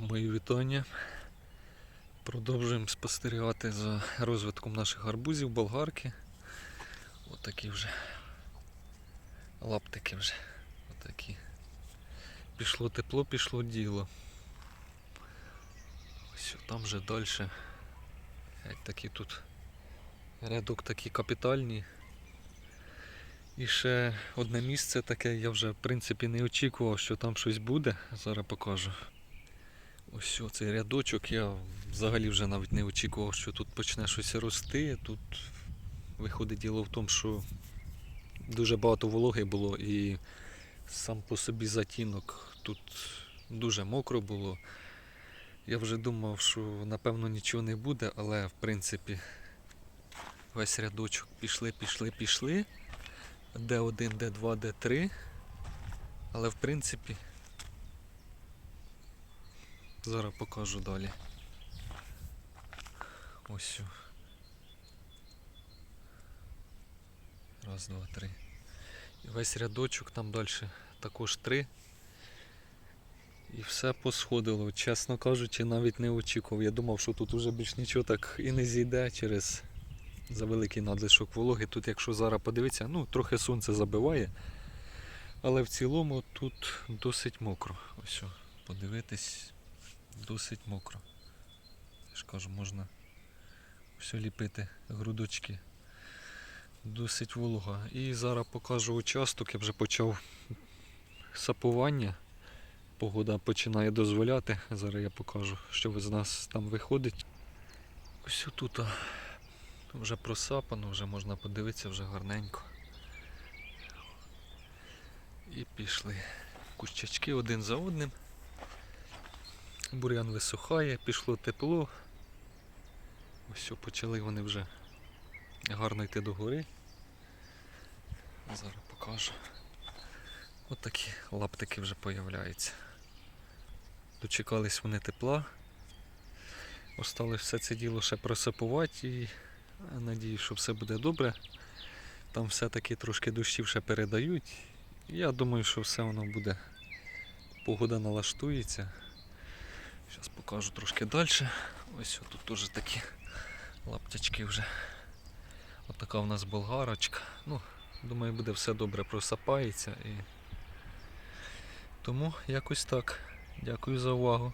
Мої вітання. Продовжуємо спостерігати за розвитком наших гарбузів, болгарки. Отакі вже лаптики вже. Отакі. Пішло тепло, пішло діло. Ось там вже далі. Геть такі тут рядок такі капітальні. І ще одне місце таке, я вже в принципі не очікував, що там щось буде. Зараз покажу. Ось цей рядочок, я взагалі вже навіть не очікував, що тут почне щось рости. Тут виходить діло в тому, що дуже багато вологи було і сам по собі затінок тут дуже мокро було. Я вже думав, що напевно нічого не буде, але в принципі весь рядочок пішли, пішли, пішли. Д1, Д2, Д3. Але в принципі зараз покажу далі. Ось. Раз, два, три. І весь рядочок там далі також три. І все посходило. Чесно кажучи, навіть не очікував. Я думав, що тут уже більш нічого так і не зійде через за надлишок вологи. Тут, якщо зараз подивитися, ну трохи сонце забиває. Але в цілому тут досить мокро. Ось, подивитись, досить мокро. Я ж кажу, можна все ліпити грудочки. Досить волога. І зараз покажу участок, я вже почав сапування. Погода починає дозволяти. Зараз я покажу, що з нас там виходить. Ось тут вже просапано, вже можна подивитися вже гарненько. І пішли. Кущачки один за одним. Бур'ян висухає, пішло тепло. Ось почали вони вже гарно йти до гори. Зараз покажу. От такі лаптики вже появляються. Дочекались вони тепла. Осталось все це діло ще просипувати і надію, що все буде добре. Там все-таки трошки дощів ще передають. Я думаю, що все воно буде. Погода налаштується. Зараз покажу трошки далі. Ось тут теж такі лаптячки вже. Отака у нас болгарочка. Ну, думаю, буде все добре просапається і тому якось так. Дякую за увагу.